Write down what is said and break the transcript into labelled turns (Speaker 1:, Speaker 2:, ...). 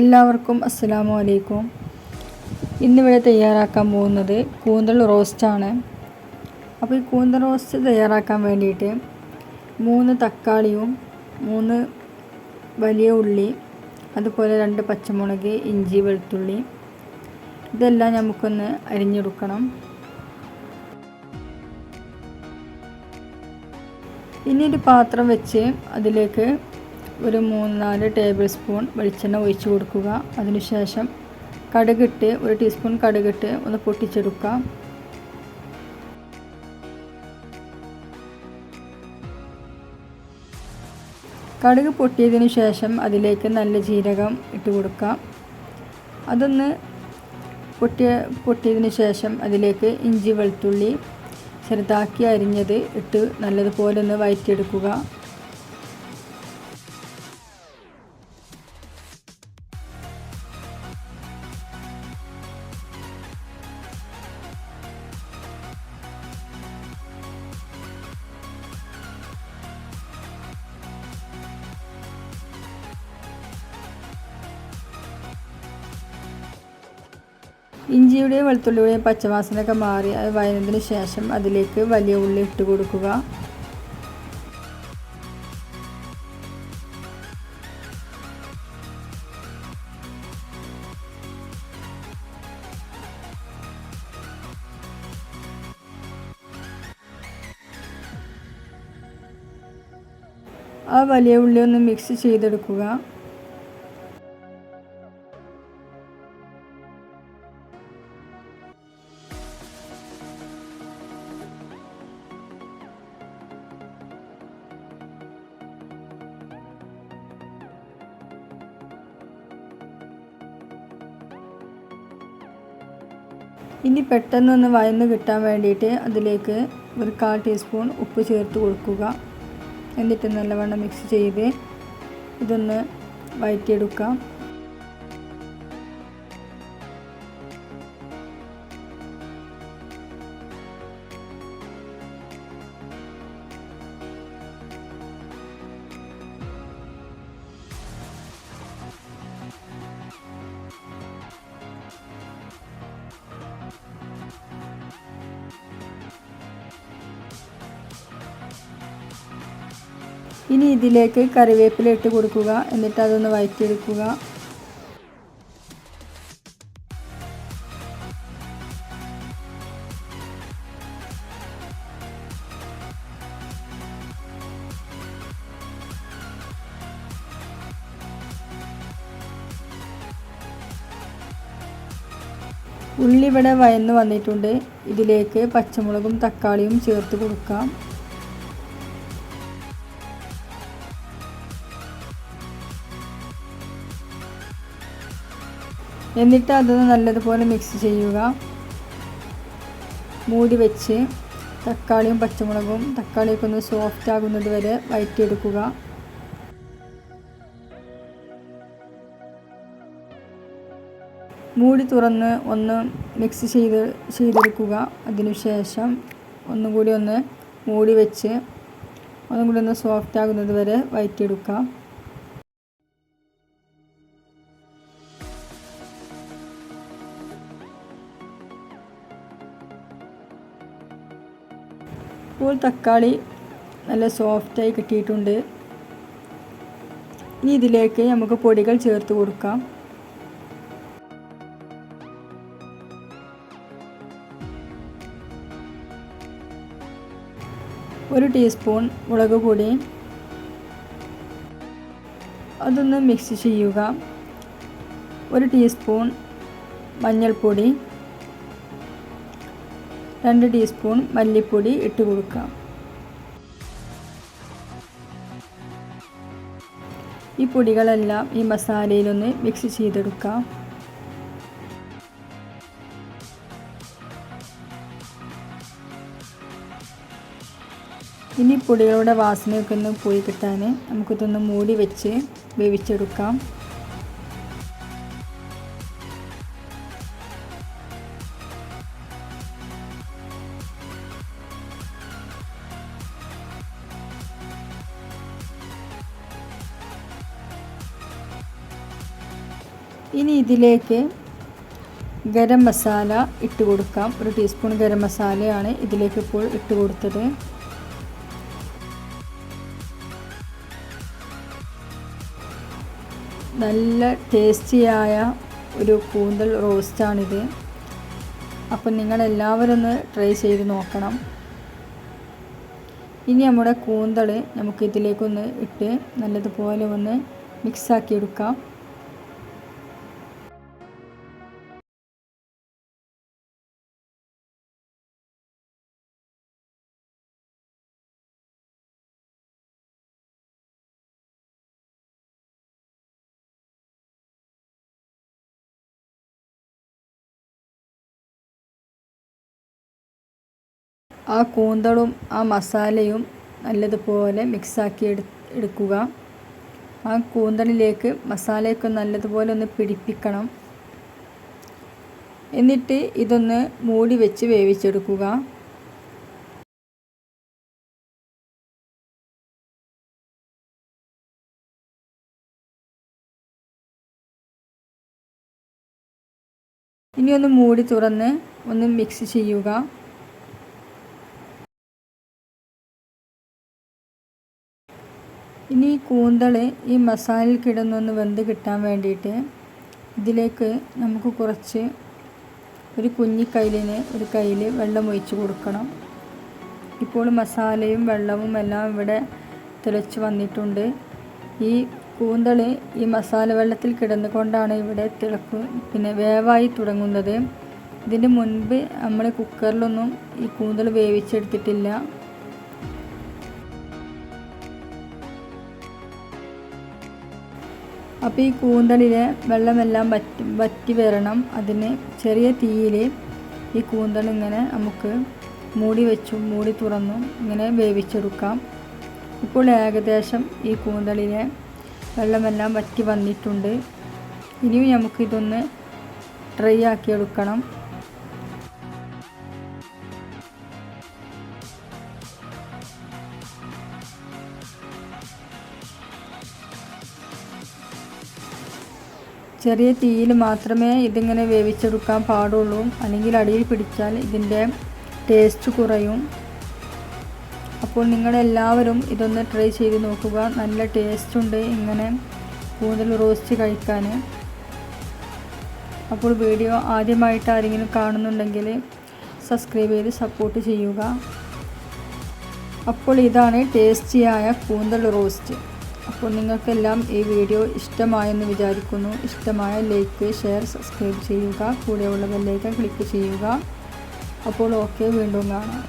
Speaker 1: എല്ലാവർക്കും അസ്സലാമു അലൈക്കും ഇന്നിവിടെ തയ്യാറാക്കാൻ പോകുന്നത് കൂന്തൽ റോസ്റ്റാണ്. അപ്പോൾ ഈ കൂന്തൽ റോസ്റ്റ് തയ്യാറാക്കാൻ വേണ്ടിയിട്ട് മൂന്ന് തക്കാളിയും മൂന്ന് വലിയ ഉള്ളി അതുപോലെ രണ്ട് പച്ചമുളക് ഇഞ്ചി വെളുത്തുള്ളി ഇതെല്ലാം നമുക്കൊന്ന് അരിഞ്ഞെടുക്കണം. ഇനി ഒരു പാത്രം വെച്ച് അതിലേക്ക് ഒരു മൂന്ന് നാല് ടേബിൾ സ്പൂൺ വെളിച്ചെണ്ണ ഒഴിച്ച് കൊടുക്കുക. അതിനുശേഷം കടുകിട്ട് ഒരു ടീസ്പൂൺ കടുകിട്ട് ഒന്ന് പൊട്ടിച്ചെടുക്കുക. കടുക് പൊട്ടിയതിനു ശേഷം അതിലേക്ക് നല്ല ജീരകം ഇട്ട് കൊടുക്കാം അതൊന്ന് പൊട്ടിയ പൊട്ടിയതിനു ശേഷം അതിലേക്ക് ഇഞ്ചി വെളുത്തുള്ളി ചെറുതാക്കി അരിഞ്ഞത് ഇട്ട് നല്ലതുപോലെ ഒന്ന് വഴറ്റിയെടുക്കുക ഇഞ്ചിയുടെയും വെളുത്തുള്ളിയുടെയും പച്ചവാസനയൊക്കെ മാറി അത് വയനതിന് ശേഷം അതിലേക്ക് വലിയ ഉള്ളി ഇട്ട് കൊടുക്കുക. ആ വലിയ ഉള്ളി ഒന്ന് മിക്സ് ചെയ്തെടുക്കുക. ഇനി പെട്ടെന്നൊന്ന് വയന്ന് കിട്ടാൻ വേണ്ടിയിട്ട് അതിലേക്ക് ഒരു കാൽ ടീസ്പൂൺ ഉപ്പ് ചേർത്ത് കൊടുക്കുക. എന്നിട്ട് നല്ലവണ്ണം മിക്സ് ചെയ്ത് ഇതൊന്ന് വഴറ്റിയെടുക്കാം ഇനി ഇതിലേക്ക് കറിവേപ്പില ഇട്ട് കൊടുക്കുക. എന്നിട്ട് അതൊന്ന് വഴറ്റിയെടുക്കുക ഉള്ളി ഇവിടെ വയന്ന് വന്നിട്ടുണ്ട്. ഇതിലേക്ക് പച്ചമുളകും തക്കാളിയും ചേർത്ത് കൊടുക്കാം. എന്നിട്ട് അതൊന്ന് നല്ലതുപോലെ മിക്സ് ചെയ്യുക. മൂടി വെച്ച് തക്കാളിയും പച്ചമുളകും തക്കാളിയൊക്കെ ഒന്ന് സോഫ്റ്റ് ആകുന്നത് വരെ വഴറ്റിയെടുക്കുക മൂടി തുറന്ന് ഒന്ന് മിക്സ് ചെയ്ത് ചെയ്തെടുക്കുക. അതിനുശേഷം ഒന്നും കൂടി ഒന്ന് മൂടി വെച്ച് ഒന്നും കൂടി ഒന്ന് സോഫ്റ്റ് ആകുന്നത് വരെ വഴറ്റിയെടുക്കാം ഇപ്പോൾ തക്കാളി നല്ല സോഫ്റ്റായി കിട്ടിയിട്ടുണ്ട്. ഇനി ഇതിലേക്ക് നമുക്ക് പൊടികൾ ചേർത്ത് കൊടുക്കാം. ഒരു ടീസ്പൂൺ മുളക് പൊടി. അതൊന്ന് മിക്സ് ചെയ്യുക. ഒരു ടീസ്പൂൺ മഞ്ഞൾപ്പൊടി. രണ്ട് ടീസ്പൂൺ മല്ലിപ്പൊടി ഇട്ട് കൊടുക്കാം. ഈ പൊടികളെല്ലാം ഈ മസാലയിലൊന്ന് മിക്സ് ചെയ്തെടുക്കാം. ഇനി പൊടികളുടെ വാസനയൊക്കെ ഒന്ന് പോയി കിട്ടാൻ നമുക്കിതൊന്ന് മൂടി വെച്ച് വേവിച്ചെടുക്കാം. ഇനി ഇതിലേക്ക് ഗരം മസാല ഇട്ട് കൊടുക്കാം. ഒരു ടീസ്പൂൺ ഗരം മസാലയാണ് ഇതിലേക്ക് ഇപ്പോൾ ഇട്ട് കൊടുത്തത്. നല്ല ടേസ്റ്റിയായ ഒരു കൂന്തൽ റോസ്റ്റാണിത് അപ്പം നിങ്ങളെല്ലാവരും ഒന്ന് ട്രൈ ചെയ്ത് നോക്കണം. ഇനി നമ്മുടെ കൂന്തൾ നമുക്ക് ഇതിലേക്കൊന്ന് ഇട്ട് നല്ലതുപോലെ ഒന്ന് മിക്സാക്കി എടുക്കാം. ആ കൂന്തളും ആ മസാലയും നല്ലതുപോലെ മിക്സാക്കി എടു എടുക്കുക. ആ കൂന്തളിലേക്ക് മസാലയൊക്കെ നല്ലതുപോലെ ഒന്ന് പിടിപ്പിക്കണം. എന്നിട്ട് ഇതൊന്ന് മൂടി വെച്ച് വേവിച്ചെടുക്കുക. ഇനി ഒന്ന് മൂടി തുറന്ന് ഒന്ന് മിക്സ് ചെയ്യുക. ഇനി ഈ കൂന്തൾ ഈ മസാലയിൽ കിടന്നൊന്ന് വെന്ത് കിട്ടാൻ വേണ്ടിയിട്ട് ഇതിലേക്ക് നമുക്ക് കുറച്ച് ഒരു കുഞ്ഞിക്കൈലിന് ഒരു കയ്യിൽ വെള്ളം ഒഴിച്ച് കൊടുക്കണം. ഇപ്പോൾ മസാലയും വെള്ളവും എല്ലാം ഇവിടെ തിളച്ച് വന്നിട്ടുണ്ട്. ഈ കൂന്തൾ ഈ മസാല വെള്ളത്തിൽ കിടന്നുകൊണ്ടാണ് ഇവിടെ തിളക്കു പിന്നെ വേവായി തുടങ്ങുന്നത്. ഇതിന് മുൻപ് നമ്മൾ കുക്കറിലൊന്നും ഈ കൂന്തൾ വേവിച്ചെടുത്തിട്ടില്ല. അപ്പോൾ ഈ കൂന്തളിലെ വെള്ളമെല്ലാം വറ്റി വറ്റി വരണം. അതിന് ചെറിയ തീയിൽ ഈ കൂന്തൾ ഇങ്ങനെ നമുക്ക് മൂടി വെച്ചും മൂടി തുറന്നും ഇങ്ങനെ വേവിച്ചെടുക്കാം. ഇപ്പോൾ ഏകദേശം ഈ കൂന്തളിലെ വെള്ളമെല്ലാം വറ്റി വന്നിട്ടുണ്ട്. ഇനിയും നമുക്കിതൊന്ന് ഡ്രൈ ആക്കി എടുക്കണം ചെറിയ തീയിൽ മാത്രമേ ഇതിങ്ങനെ വേവിച്ചെടുക്കാൻ പാടുള്ളൂ. അല്ലെങ്കിൽ അടിയിൽ പിടിച്ചാൽ ഇതിന്റെ ടേസ്റ്റ് കുറയും. അപ്പോൾ നിങ്ങളെല്ലാവരും ഇതൊന്ന് ട്രൈ ചെയ്ത് നോക്കുക. നല്ല ടേസ്റ്റ് ഉണ്ട് ഇങ്ങനെ കൂടുതൽ റോസ്റ്റ് കഴിക്കാൻ. അപ്പോൾ വീഡിയോ ആദ്യമായിട്ട് ആരെങ്കിലും കാണുന്നുണ്ടെങ്കിൽ സബ്സ്ക്രൈബ് ചെയ്ത് സപ്പോർട്ട് ചെയ്യുക. അപ്പോൾ ഇതാണ് ടേസ്റ്റിയായ കൂന്തൽ റോസ്റ്റ് അപ്പോൾ നിങ്ങൾക്കെല്ലാം ഈ വീഡിയോ ഇഷ്ടമായെന്ന് വിചാരിക്കുന്നു. ഇഷ്ടമായ ലൈക്ക് ഷെയർ സബ്സ്ക്രൈബ് ചെയ്യുക. കൂടെയുള്ള ബെല്ലൈക്കൺ ക്ലിക്ക് ചെയ്യുക. അപ്പോൾ ഓക്കെ വീണ്ടും കാണാം.